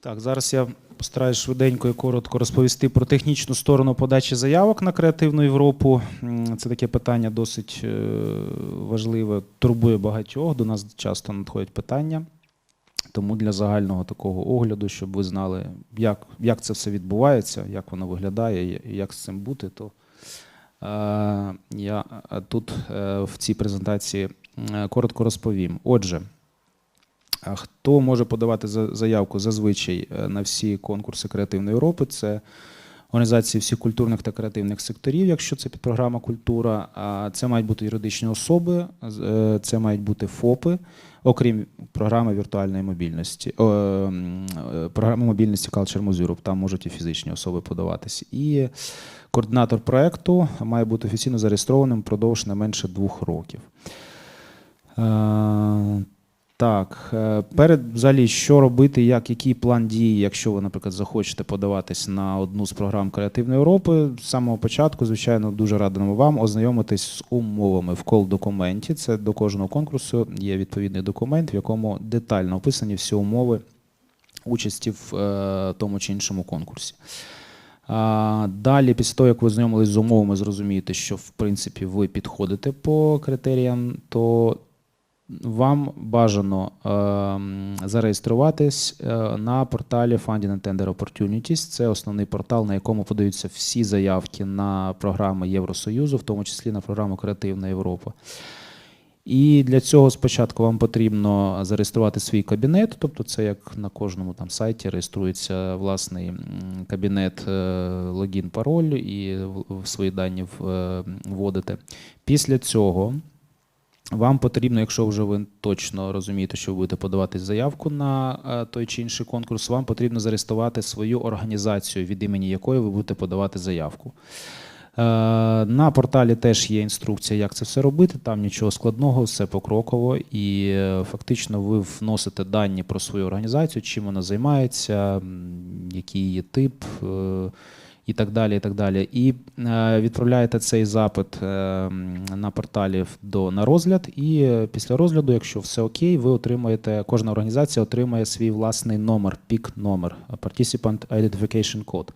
Так, зараз я постараюсь швиденько і коротко розповісти про технічну сторону подачі заявок на креативну Європу. Це таке питання досить е, важливе, турбує багатьох. До нас часто надходять питання. Тому для загального такого огляду, щоб ви знали, як, як це все відбувається, як воно виглядає і як з цим бути, то е, я е, тут е, в цій презентації е, коротко розповім. Отже, Хто може подавати заявку зазвичай е, на всі конкурси Креативної Європи? Це організації всіх культурних та креативних секторів, якщо це підпрограма культура. А це мають бути юридичні особи, е, це мають бути ФОПи, окрім програми віртуальної мобільності, е, програми мобільності Culture Moves Europe, там можуть і фізичні особи подаватись. І координатор проекту має бути офіційно зареєстрованим впродовж не менше двох років. Так, е, перед взагалі, що робити, як, який план дії, якщо ви, наприклад, захочете подаватись на одну з програм Креативної Європи, з самого початку, звичайно, дуже радимо вам ознайомитись з умовами в кол-документі. Це до кожного конкурсу є відповідний документ, в якому детально описані всі умови участі в е, тому чи іншому конкурсі. Далі, після того, як ви знайомились з умовами, зрозумієте, що в принципі ви підходите по критеріям, то вам бажано ем, зареєструватись е, на порталі Funding and Tender Opportunities. Це основний портал, на якому подаються всі заявки на програми Євросоюзу, в тому числі на програму Креативна Європа. І для цього спочатку вам потрібно зареєструвати свій кабінет, тобто це як на кожному там сайті реєструється власний кабінет, е, логін, пароль і свої дані в- е, вводите. Після цього вам потрібно, якщо вже ви точно розумієте, що ви будете подавати заявку на е, той чи інший конкурс, вам потрібно зареєструвати свою організацію, від імені якої ви будете подавати заявку. Е, На порталі теж є інструкція, як це все робити. Там нічого складного, все покроково, і е, фактично ви вносите дані про свою організацію, чим вона займається, який її тип. І так далі, і так далі. І е, відправляєте цей запит е, на порталі до на розгляд. І е, після розгляду, якщо все окей, ви отримаєте, кожна організація отримає свій власний номер, пік номер, Participant Identification Code.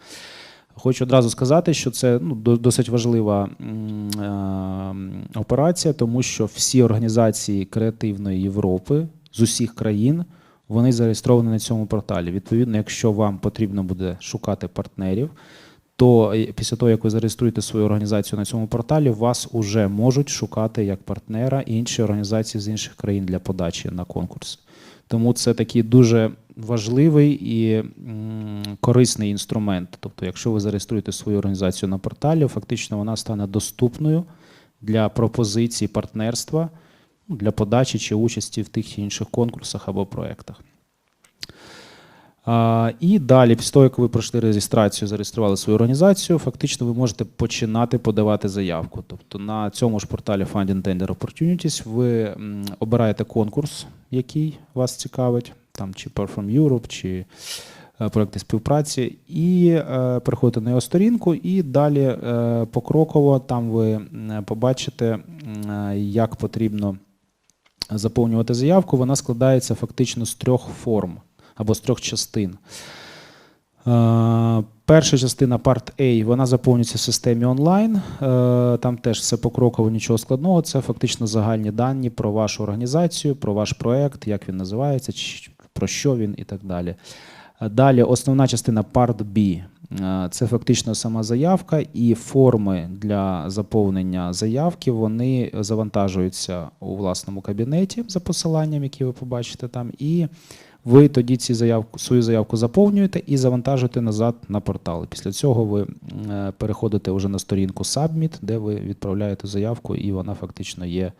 Хочу одразу сказати, що це ну, досить важлива е, операція, тому що всі організації креативної Європи з усіх країн вони зареєстровані на цьому порталі. Відповідно, якщо вам потрібно буде шукати партнерів, то після того, як ви зареєструєте свою організацію на цьому порталі, вас уже можуть шукати як партнера інші організації з інших країн для подачі на конкурс. Тому це такий дуже важливий і корисний інструмент. Тобто, якщо ви зареєструєте свою організацію на порталі, фактично вона стане доступною для пропозицій партнерства ну, для подачі чи участі в тих чи інших конкурсах або проєктах. І далі, після того, як ви пройшли реєстрацію, зареєстрували свою організацію, фактично ви можете починати подавати заявку. Тобто на цьому ж порталі Funding Tender Opportunities ви обираєте конкурс, який вас цікавить, там чи Perform Europe, чи е, проекти співпраці, і е, переходите на його сторінку, і далі е, покроково там ви побачите, як потрібно заповнювати заявку. Вона складається фактично з трьох форм або з трьох частин. Е, Перша частина Part A, вона заповнюється в системі онлайн. Е, Там теж все покроково, нічого складного. Це фактично загальні дані про вашу організацію, про ваш проект, як він називається, про що він і так далі. Далі основна частина Part B. Е, Це фактично сама заявка, і форми для заповнення заявки вони завантажуються у власному кабінеті за посиланням, які ви побачите там. І ви тоді ці заявку, свою заявку заповнюєте і завантажуєте назад на портал. Після цього ви е, переходите вже на сторінку Submit, де ви відправляєте заявку, і вона фактично є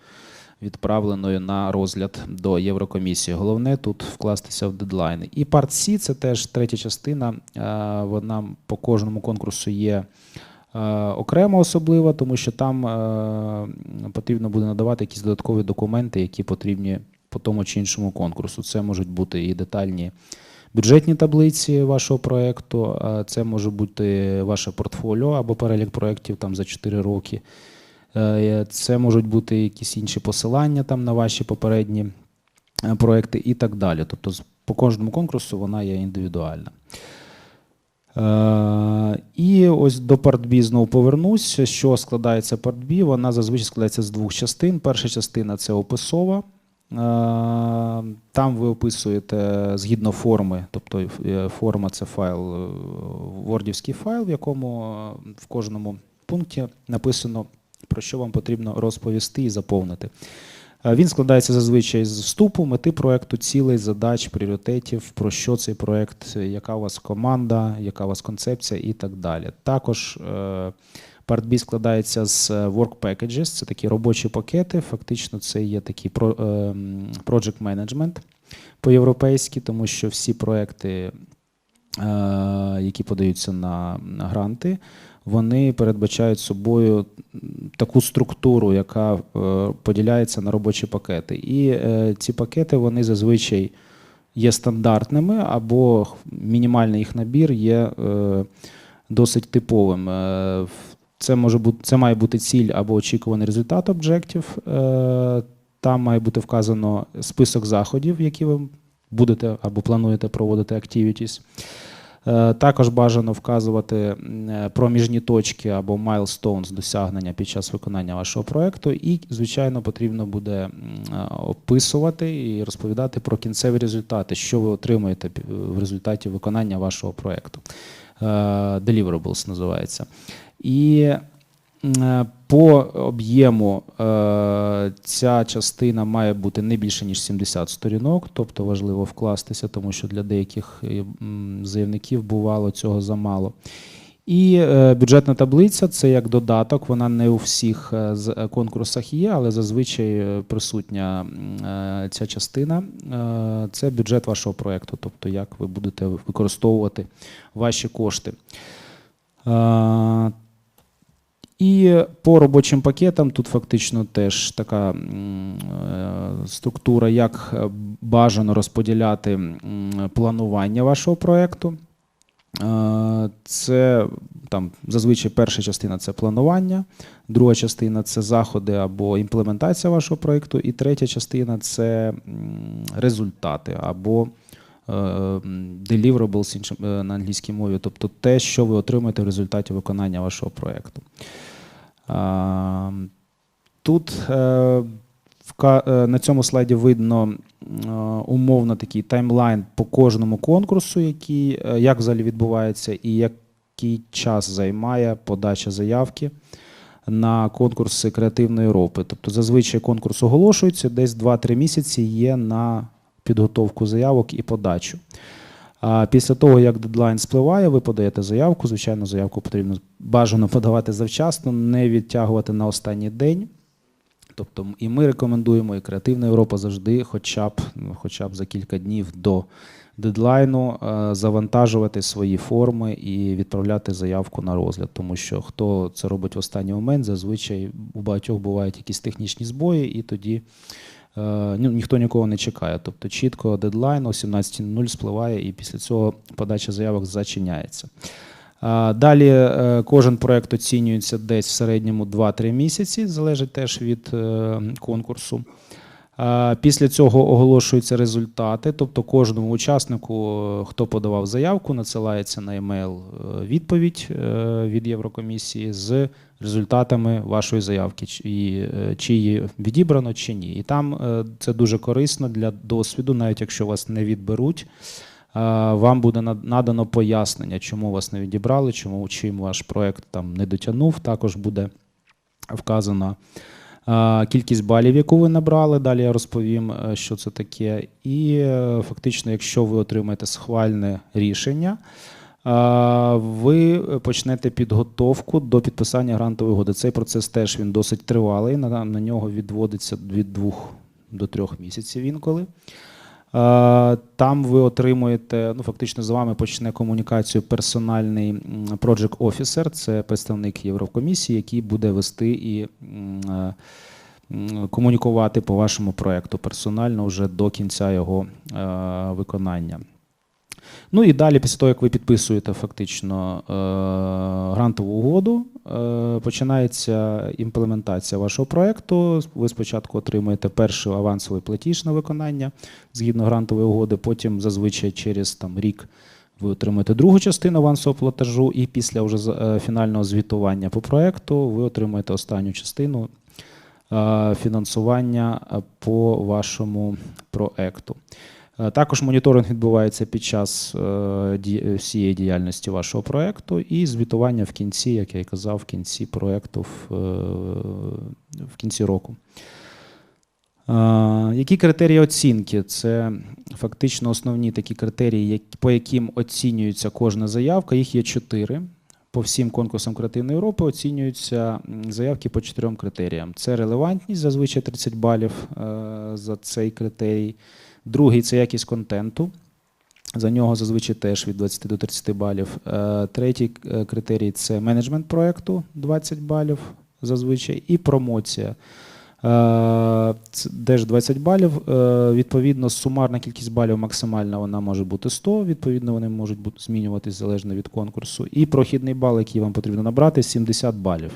відправленою на розгляд до Єврокомісії. Головне тут вкластися в дедлайни. І Part C – це теж третя частина. е, Вона по кожному конкурсу є. е, Окремо особлива, тому що там потрібно буде надавати якісь додаткові документи, які потрібні по тому чи іншому конкурсу. Це можуть бути і детальні бюджетні таблиці вашого проєкту, це може бути ваше портфоліо або перелік проєктів там за 4 роки. Е, Це можуть бути якісь інші посилання там на ваші попередні е, проекти і так далі. Тобто по кожному конкурсу вона є індивідуальна. Е, і ось до партбі знову повернусь. Що складається партбі? Вона зазвичай складається з двох частин. Перша частина це описова. Е, Там ви описуєте згідно форми, тобто е, форма це файл, е, вордівський файл, в якому е, в кожному пункті написано, про що вам потрібно розповісти і заповнити. Е, Він складається зазвичай з вступу, мети проекту, цілей, задач, пріоритетів, про що цей проект, яка у вас команда, яка у вас концепція і так далі. Також е, Part B складається з е, work packages, це такі робочі пакети. Фактично, це є такий е, project management по-європейськи, тому що всі проекти, е, які подаються на, гранти, вони передбачають собою таку структуру, яка поділяється на робочі пакети. І ці пакети вони зазвичай є стандартними, або мінімальний їх набір є досить типовим. Це може бути це має бути ціль або очікуваний результат об'єктів. Е, Там має бути вказано список заходів, які ви будете або плануєте проводити activities. Е, Також бажано вказувати е, проміжні точки або milestones досягнення під час виконання вашого проекту. І, звичайно, потрібно буде описувати і розповідати про кінцеві результати, що ви отримуєте в результаті виконання вашого проекту. Е, Deliverables називається. І е, по об'єму е, ця частина має бути не більше ніж 70 сторінок, тобто важливо вкластися, тому що для деяких е, заявників бувало цього замало. І бюджетна таблиця це як додаток. Вона не у всіх конкурсах є, але зазвичай присутня ця частина. Це бюджет вашого проєкту, тобто як ви будете використовувати ваші кошти. І по робочим пакетам тут фактично теж така е, структура, як е, бажано розподіляти планування вашого проєкту. Е, Це там зазвичай перша частина це планування, друга частина це заходи або імплементація вашого проєкту, і третя частина це результати або deliverables іншим- е, на англійській мові, тобто те, що ви отримаєте в результаті виконання вашого проєкту. Тут е, е, на цьому слайді видно е, умовно такий таймлайн по кожному конкурсу, який, е, як взагалі відбувається, і який час займає подача заявки на конкурси креативної Європи. Тобто зазвичай конкурс оголошується, десь 2-3 місяці є на підготовку заявок і подачу. А після того, як дедлайн спливає, ви подаєте заявку. Звичайно, заявку потрібно бажано подавати завчасно, не відтягувати на останній день. Тобто, і ми рекомендуємо, і Креативна Європа завжди, хоча б, ну, хоча б за кілька днів до дедлайну, е, завантажувати свої форми і відправляти заявку на розгляд. Тому що хто це робить в останній момент, зазвичай у багатьох бувають якісь технічні збої, і тоді ну, ніхто нікого не чекає. Тобто чітко дедлайн о 17.00 спливає, і після цього подача заявок зачиняється. Далі е, кожен проект оцінюється десь в середньому 2-3 місяці, залежить теж від е, конкурсу. А, Після цього оголошуються результати, тобто кожному учаснику, е, хто подавав заявку, надсилається на емейл е, відповідь е, від Єврокомісії з результатами вашої заявки, і, е, чи її відібрано, чи ні. І там е, це дуже корисно для досвіду, навіть якщо вас не відберуть. Вам буде надано пояснення, чому вас не відібрали, чому чим ваш проект там не дотягнув. Також буде вказана а, кількість балів, яку ви набрали. Далі я розповім, е, що це таке. І е, фактично, якщо ви отримаєте схвальне рішення, ви почнете підготовку до підписання грантової угоди. Цей процес теж він досить тривалий. На, на нього відводиться від двох до трьох місяців інколи. Е, Там ви отримуєте, ну фактично з вами почне комунікацію персональний project officer, це представник Єврокомісії, який буде вести і е, комунікувати по вашому проекту персонально вже до кінця його е, виконання. Ну і далі, після того, як ви підписуєте фактично грантову угоду, е, починається імплементація вашого проекту. Ви спочатку отримуєте перший авансовий платіж на виконання згідно грантової угоди, потім зазвичай через там, рік ви отримуєте другу частину авансового платежу, і після вже е, фінального звітування по проекту ви отримуєте останню частину е, фінансування по вашому проекту. Е, Також моніторинг відбувається під час е, е, всієї діяльності вашого проекту і звітування в кінці, як я і казав, в кінці проекту в, кінці року. Які критерії оцінки? Це фактично основні такі критерії, по яким оцінюється кожна заявка. Їх є чотири. По всім конкурсам Креативної Європи оцінюються заявки по чотирьом критеріям: це релевантність, зазвичай 30 балів за цей критерій. Другий це якість контенту. За нього зазвичай теж від 20 до 30 балів. Е, Третій е, критерій це менеджмент проекту 20 балів зазвичай, і промоція. Е, Теж 20 балів. Відповідно, сумарна кількість балів максимальна вона може бути 100. Відповідно, вони можуть бути змінюватись залежно від конкурсу. І прохідний бал, який вам потрібно набрати, 70 балів.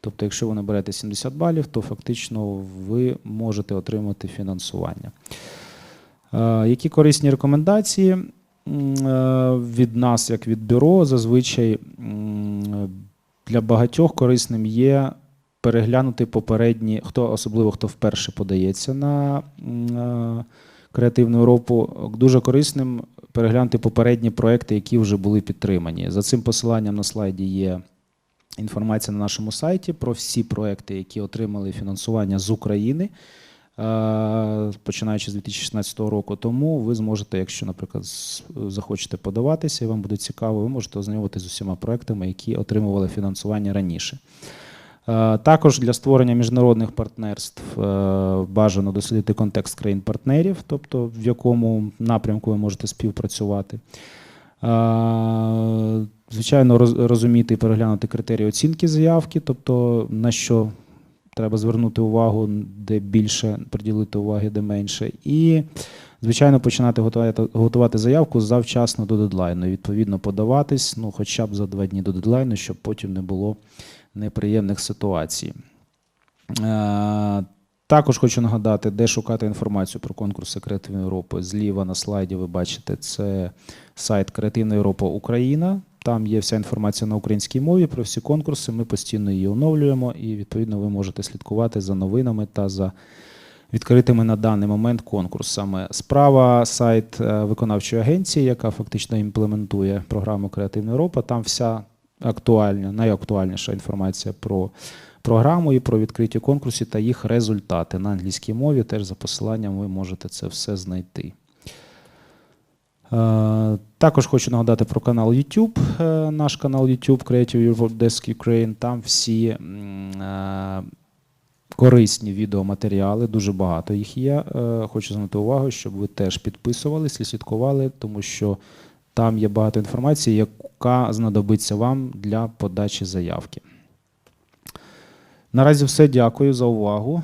Тобто, якщо ви наберете 70 балів, то фактично ви можете отримати фінансування. Е, Які корисні рекомендації е, від нас, як від бюро, зазвичай для багатьох корисним є переглянути попередні, хто особливо хто вперше подається на е, креативну Європу. Дуже корисним переглянути попередні проекти, які вже були підтримані. За цим посиланням на слайді є інформація на нашому сайті про всі проекти, які отримали фінансування з України. Е, Починаючи з 2016 року, тому ви зможете, якщо, наприклад, захочете подаватися, і вам буде цікаво, ви можете ознайомитися з усіма проектами, які отримували фінансування раніше. Е, Також для створення міжнародних партнерств е, бажано дослідити контекст країн-партнерів, тобто в якому напрямку ви можете співпрацювати. Звичайно, роз- розуміти і переглянути критерії оцінки заявки, тобто на що треба звернути увагу, де більше приділити уваги, де менше. І, звичайно, починати готувати, готувати заявку завчасно до дедлайну. Відповідно, подаватись ну, хоча б за два дні до дедлайну, щоб потім не було неприємних ситуацій. Е, Також хочу нагадати, де шукати інформацію про конкурси Креативної Європи. Зліва на слайді ви бачите, це сайт Креативна Європа Україна. Там є вся інформація на українській мові про всі конкурси. Ми постійно її оновлюємо, і відповідно ви можете слідкувати за новинами та за відкритими на даний момент конкурсами. Справа сайт е, виконавчої агенції, яка фактично імплементує програму Креативна Європа. Там вся актуальна, найактуальніша інформація про програму і про відкриті конкурси та їх результати на англійській мові. Теж за посиланням ви можете це все знайти. Також хочу нагадати про канал YouTube, е, наш канал YouTube Creative Europe Desk Ukraine. Там всі е, корисні відеоматеріали, дуже багато їх є. Е, Хочу звернути увагу, щоб ви теж підписувались і слідкували, тому що там є багато інформації, яка знадобиться вам для подачі заявки. Наразі все. Дякую за увагу.